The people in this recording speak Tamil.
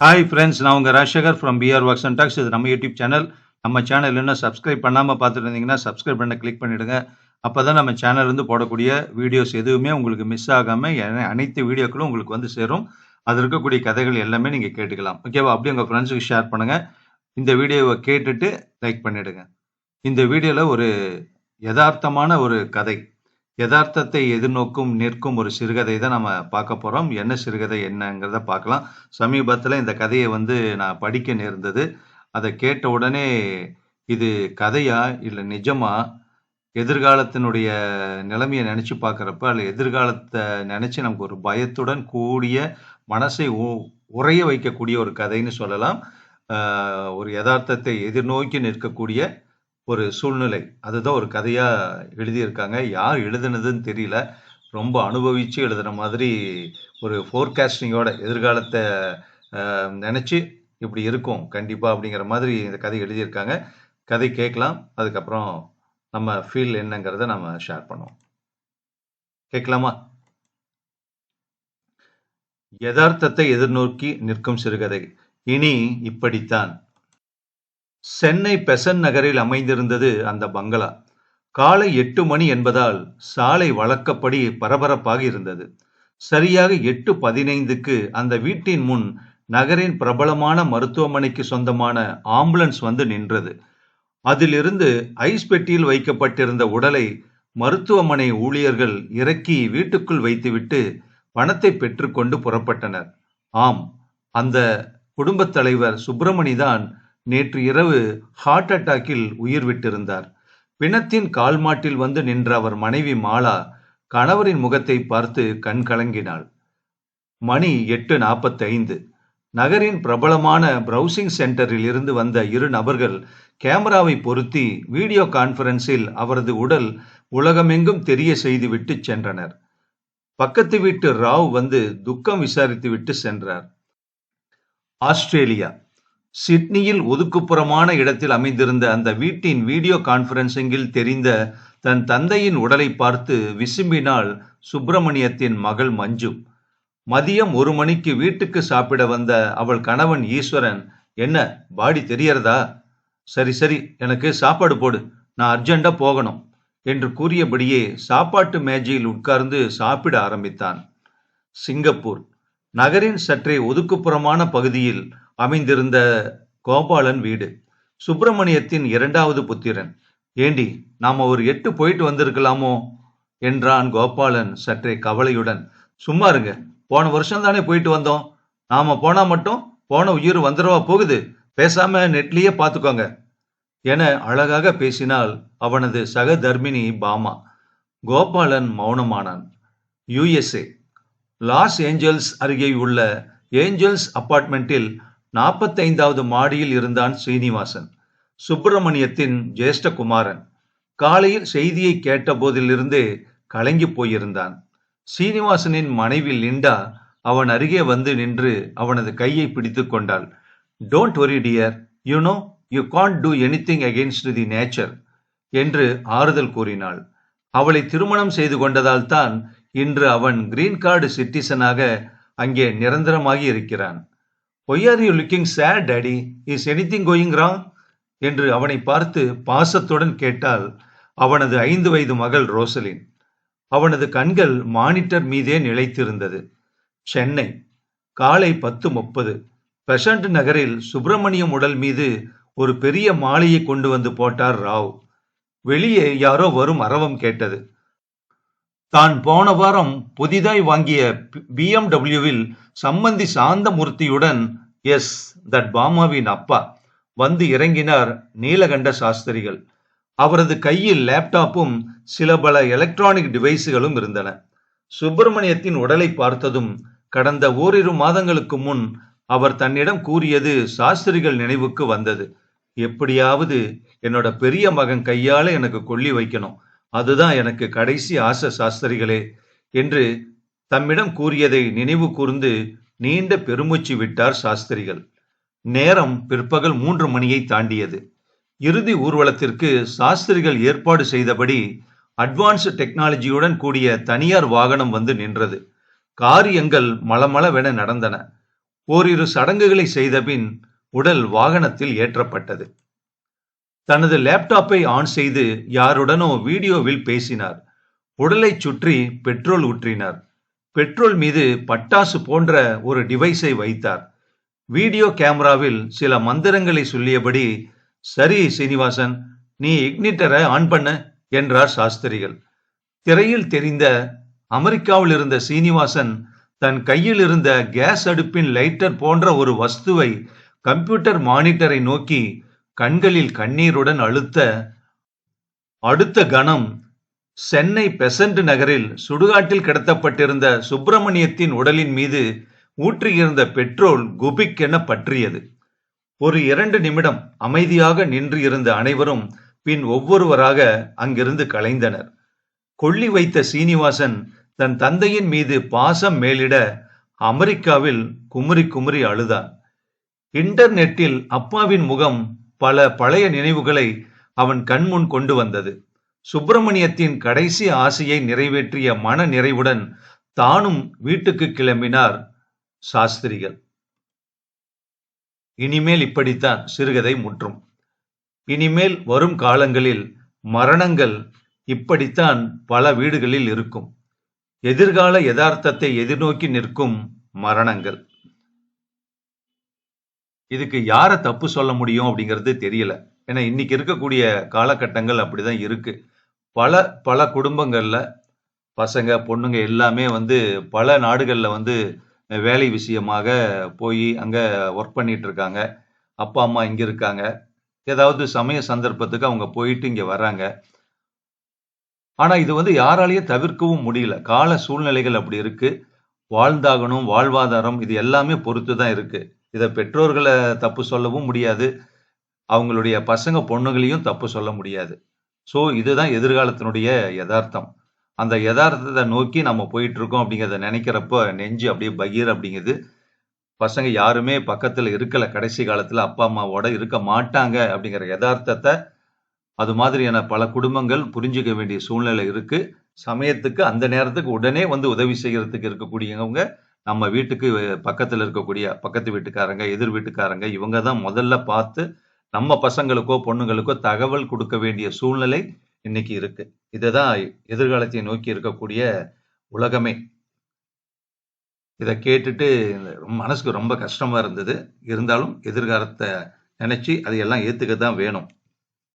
ஹாய் ஃப்ரெண்ட்ஸ் நான் உங்கள் Rajasekar from PR works and talks இது நம்ம யூடியூப் சேனல் நம்ம சேனல் இன்னும் சப்ஸ்கிரைப் பண்ணாமல் பார்த்துட்டு இருந்தீங்கன்னா சப்ஸ்கிரைப் பண்ண கிளிக் பண்ணிவிடுங்க அப்போ தான் நம்ம சேனல்லேருந்து போடக்கூடிய வீடியோஸ் எதுவுமே உங்களுக்கு மிஸ் ஆகாமல் அனைத்து வீடியோக்களும் உங்களுக்கு வந்து சேரும். அது இருக்கக்கூடிய கதைகள் எல்லாமே நீங்கள் கேட்டுக்கலாம். ஓகேவா அப்படியே உங்கள் ஃப்ரெண்ட்ஸுக்கு ஷேர் பண்ணுங்கள் இந்த வீடியோவை கேட்டுட்டு லைக் பண்ணிவிடுங்க இந்த வீடியோவில் ஒரு யதார்த்தமான ஒரு கதை. யதார்த்தத்தை எதிர்நோக்கும் நிற்கும் ஒரு சிறுகதை தான் நம்ம பார்க்க போகிறோம் என்ன சிறுகதை என்னங்கிறத பார்க்கலாம். சமீபத்தில் இந்த கதையை வந்து நான் படிக்க நேர்ந்தது. அதை கேட்ட உடனே இது கதையா இல்லை நிஜமா? எதிர்காலத்தினுடைய நிலைமையை நினச்சி பார்க்குறப்ப அல்ல எதிர்காலத்தை நினச்சி நமக்கு ஒரு பயத்துடன் கூடிய மனசை உ- உறைய வைக்கக்கூடிய ஒரு கதைன்னு சொல்லலாம். ஒரு யதார்த்தத்தை எதிர்நோக்கி நிற்கக்கூடிய ஒரு சூழ்நிலை. அதுதான் ஒரு கதையாக எழுதியிருக்காங்க. யார் எழுதுனதுன்னு தெரியல. ரொம்ப அனுபவித்து எழுதுன மாதிரி ஒரு ஃபோர்காஸ்டிங்கோட எதிர்காலத்தை நினச்சி இப்படி இருக்கும். கண்டிப்பாக அப்படிங்கிற மாதிரி இந்த கதை எழுதியிருக்காங்க. கதை கேட்கலாம். அதுக்கப்புறம் நம்ம ஃபீல் என்னங்கிறத நம்ம ஷேர் பண்ணுவோம். கேட்கலாமா? யதார்த்தத்தை எதிர்நோக்கி நிற்கும் சிறுகதை. இனி இப்படித்தான். சென்னை பெசன் நகரில் அமைந்திருந்தது அந்த பங்களா. காலை எட்டு மணி என்பதால் சாலை வழக்கப்படி பரபரப்பாக இருந்தது. சரியாக எட்டு பதினைந்துக்கு அந்த வீட்டின் முன் நகரின் பிரபலமான மருத்துவமனைக்கு சொந்தமான ஆம்புலன்ஸ் வந்து நின்றது. அதிலிருந்து ஐஸ் பெட்டியில் வைக்கப்பட்டிருந்த உடலை மருத்துவமனை ஊழியர்கள் இறக்கி வீட்டுக்குள் வைத்துவிட்டு பணத்தை பெற்றுக்கொண்டு புறப்பட்டனர். ஆம் அந்த குடும்பத் தலைவர் சுப்பிரமணி தான் நேற்று இரவு ஹார்ட் அட்டாக்கில் உயிர் விட்டிருந்தார். பிணத்தின் கால்மாட்டில் வந்து நின்ற அவர் மனைவி மாலா கணவரின் முகத்தை பார்த்து கண் கலங்கினாள். மணி எட்டு நாற்பத்தைந்து. நகரின் பிரபலமான பிரவுசிங் சென்டரில் இருந்து வந்த இரு நபர்கள் கேமராவை பொருத்தி வீடியோ கான்ஃபரன்ஸில் அவரது உடல் உலகமெங்கும் தெரிய செய்துவிட்டு சென்றனர். பக்கத்து வீட்டு ராவ் வந்து துக்கம் விசாரித்துவிட்டு சென்றார். ஆஸ்திரேலியா. சிட்னியில் ஒதுக்குப்புறமான இடத்தில் அமைந்திருந்த அந்த வீட்டின் வீடியோ கான்ஃபரன்சிங்கில் தெரிந்த தன் தந்தையின் உடலை பார்த்து விசும்பினாள் சுப்பிரமணியத்தின் மகள் மஞ்சு. மதியம் ஒரு மணிக்கு வீட்டுக்கு சாப்பிட வந்த அவள் கணவன் ஈஸ்வரன் என்ன பாடி தெரியறதா சரி சரி எனக்கு சாப்பாடு போடு நான் அர்ஜெண்டா போகணும் என்று கூறியபடியே சாப்பாட்டு மேஜையில் உட்கார்ந்து சாப்பிட ஆரம்பித்தான். சிங்கப்பூர். நகரின் சற்றே ஒதுக்குப்புறமான பகுதியில் அமைந்திருந்த கோபாலன் வீடு. சுப்பிரமணியத்தின் இரண்டாவது புத்திரன். ஏண்டி நாம ஒரு எட்டு போயிட்டு வந்திருக்கலாமோ? என்றான் கோபாலன் சற்றே கவலையுடன். சும்மா இருங்க போன வருஷம் தானே போயிட்டு வந்தோம். நாம போனா மட்டும் போன உயிர் வந்துடவா போகுது? பேசாம நெட்லேயே பார்த்துக்கோங்க என அழகாக பேசினால் அவனது சக தர்மினி பாமா. கோபாலன் மௌனமானான். யுஎஸ்ஏ லாஸ் ஏஞ்சல்ஸ் அருகே உள்ள ஏஞ்சல்ஸ் அப்பார்ட்மெண்ட்டில் நாற்பத்தைந்தாவது மாடியில் இருந்தான் ஸ்ரீனிவாசன். சுப்பிரமணியத்தின் ஜேஷ்ட குமாரன் காலையில் செய்தியை கேட்ட போதிலிருந்து கலங்கி போயிருந்தான். சீனிவாசனின் மனைவி லிண்டா அவன் அருகே வந்து நின்று அவனது கையை பிடித்து கொண்டாள். Don't worry dear you know you can't do anything against the nature என்று ஆறுதல் கூறினாள். அவளை திருமணம் செய்து கொண்டதால் தான் இன்று அவன் கிரீன் கார்டு சிட்டிசனாக அங்கே நிரந்தரமாகி இருக்கிறான். Why are you looking sad daddy is anything going wrong என்று அவனை பார்த்து பாசத்துடன் கேட்டால் அவனது ஐந்து வயது மகள் ரோசலின். அவனது கண்கள் மானிட்டர் மீதே நிலைத்திருந்தது. சென்னை காலை பத்து முப்பது. பெசண்ட் நகரில் சுப்பிரமணியம் உடல் மீது ஒரு பெரிய மாலையை கொண்டு வந்து போட்டார் ராவ். வெளியே யாரோ வரும் அரவம் கேட்டது. தான் போன வாரம் புதிதாய் வாங்கிய பிஎம்டபிள்யூவில் சம்மந்தி சாந்தமூர்த்தியுடன் எஸ் தட் பாமாவின் அப்பா வந்து இறங்கினார் நீலகண்ட சாஸ்திரிகள். அவரது கையில் லேப்டாப்பும் சில பல எலக்ட்ரானிக் டிவைஸுகளும் இருந்தன. சுப்பிரமணியத்தின் உடலை பார்த்ததும் கடந்த ஓரிரு மாதங்களுக்கு முன் அவர் தன்னிடம் கூறியது சாஸ்திரிகள் நினைவுக்கு வந்தது. எப்படியாவது என்னோட பெரிய மகன் கையால எனக்கு கொல்லி வைக்கணும். அதுதான் எனக்கு கடைசி ஆசை சாஸ்திரிகளே என்று தம்மிடம் கூறியதை நினைவு கூர்ந்து நீண்ட பெருமூச்சு விட்டார் சாஸ்திரிகள். நேரம் பிற்பகல் மூன்று மணியை தாண்டியது. இறுதி ஊர்வலத்திற்கு சாஸ்திரிகள் ஏற்பாடு செய்தபடி அட்வான்ஸ் டெக்னாலஜியுடன் கூடிய தனியார் வாகனம் வந்து நின்றது. காரியங்கள் மளமளவென நடந்தன. ஓரிரு சடங்குகளை செய்தபின் உடல் வாகனத்தில் ஏற்றப்பட்டது. தனது லேப்டாப்பை ஆன் செய்து யாருடனோ வீடியோவில் பேசினார். உடலைச் சுற்றி பெட்ரோல் ஊற்றினார். பெட்ரோல் மீது பட்டாசு போன்ற ஒரு டிவைஸை வைத்தார். வீடியோ கேமராவில் சில மந்திரங்களை சொல்லியபடி சரி சீனிவாசன் நீ இக்னிட்டரை ஆன் பண்ண என்றார் சாஸ்திரிகள். திரையில் தெரிந்த அமெரிக்காவில் இருந்த சீனிவாசன் தன் கையில் இருந்த கேஸ் அடுப்பின் லைட்டர் போன்ற ஒரு வஸ்துவை கம்ப்யூட்டர் மானிட்டரை நோக்கி கண்களில் கண்ணீருடன் அழுத்த அடுத்த கணம் சென்னை பெசன்ட் நகரில் சுடுகாட்டில் கிடத்தப்பட்டிருந்த சுப்பிரமணியத்தின் உடலின் மீது ஊற்றியிருந்த பெட்ரோல் குபிக்கென பற்றியது. ஒரு இரண்டு நிமிடம் அமைதியாக நின்று இருந்த அனைவரும் பின் ஒவ்வொருவராக அங்கிருந்து கலைந்தனர். கொள்ளி வைத்த சீனிவாசன் தன் தந்தையின் மீது பாசம் மேலிட அமெரிக்காவில் குமுறி குமுறி அழுதான். இன்டர்நெட்டில் அப்பாவின் முகம் பல பழைய நினைவுகளை அவன் கண்முன் கொண்டு வந்தது. சுப்பிரமணியத்தின் கடைசி ஆசையை நிறைவேற்றிய மன நிறைவுடன் தானும் வீட்டுக்கு கிளம்பினார் சாஸ்திரிகள். இனிமேல் இப்படித்தான் சிறுகதை முற்றும். இனிமேல் வரும் காலங்களில் மரணங்கள் இப்படித்தான் பல வீடுகளில் இருக்கும். எதிர்கால யதார்த்தத்தை எதிர்நோக்கி நிற்கும் மரணங்கள். இதுக்கு யாரை தப்பு சொல்ல முடியும் அப்படிங்கிறது தெரியல. ஏன்னா இன்னைக்கு இருக்கக்கூடிய காலகட்டங்கள் அப்படிதான் இருக்கு. பல பல குடும்பங்களில் பசங்க பொண்ணுங்க எல்லாமே வந்து பல நாடுகளில் வந்து வேலை விஷயமாக போய் அங்கே ஒர்க் பண்ணிட்டு இருக்காங்க அப்பா அம்மா இங்கே இருக்காங்க. ஏதாவது சமய சந்தர்ப்பத்துக்கு அவங்க போயிட்டு இங்கே வர்றாங்க ஆனால் இது வந்து யாராலையும் தவிர்க்கவும் முடியல. கால சூழ்நிலைகள் அப்படி இருக்கு. வாழ்ந்தாகணும் வாழ்வாதாரம் இது எல்லாமே பொறுத்து தான் இருக்கு. இதை பெற்றோர்களை தப்பு சொல்லவும் முடியாது. அவங்களுடைய பசங்க பொண்ணுகளையும் தப்பு சொல்ல முடியாது. ஸோ இதுதான் எதிர்காலத்தினுடைய யதார்த்தம். அந்த யதார்த்தத்தை நோக்கி நம்ம போயிட்டு இருக்கோம் அப்படிங்கிறத நினைக்கிறப்ப நெஞ்சு அப்படியே பகீர் அப்படிங்கிறது பசங்க யாருமே பக்கத்தில் இருக்கலை. கடைசி காலத்தில் அப்பா அம்மாவோட இருக்க மாட்டாங்க அப்படிங்கிற யதார்த்தத்தை அது மாதிரியான பல குடும்பங்கள் புரிஞ்சுக்க வேண்டிய சூழ்நிலை இருக்கு. சமயத்துக்கு அந்த நேரத்துக்கு உடனே வந்து உதவி செய்யறதுக்கு இருக்கக்கூடியவங்க நம்ம வீட்டுக்கு பக்கத்தில் இருக்கக்கூடிய பக்கத்து வீட்டுக்காரங்க எதிர் வீட்டுக்காரங்க இவங்க தான் முதல்ல பார்த்து நம்ம பசங்களுக்கோ பொண்ணுங்களுக்கோ தகவல் கொடுக்க வேண்டிய சூழ்நிலை இன்னைக்கு இருக்கு. இதுதான் எதிர்காலத்தை நோக்கி இருக்கக்கூடிய உலகமே. இதை கேட்டுட்டு மனசுக்கு ரொம்ப கஷ்டமா இருந்தது. இருந்தாலும் எதிர்காலத்தை நினைச்சு அதையெல்லாம் ஏத்துக்க தான் வேணும்.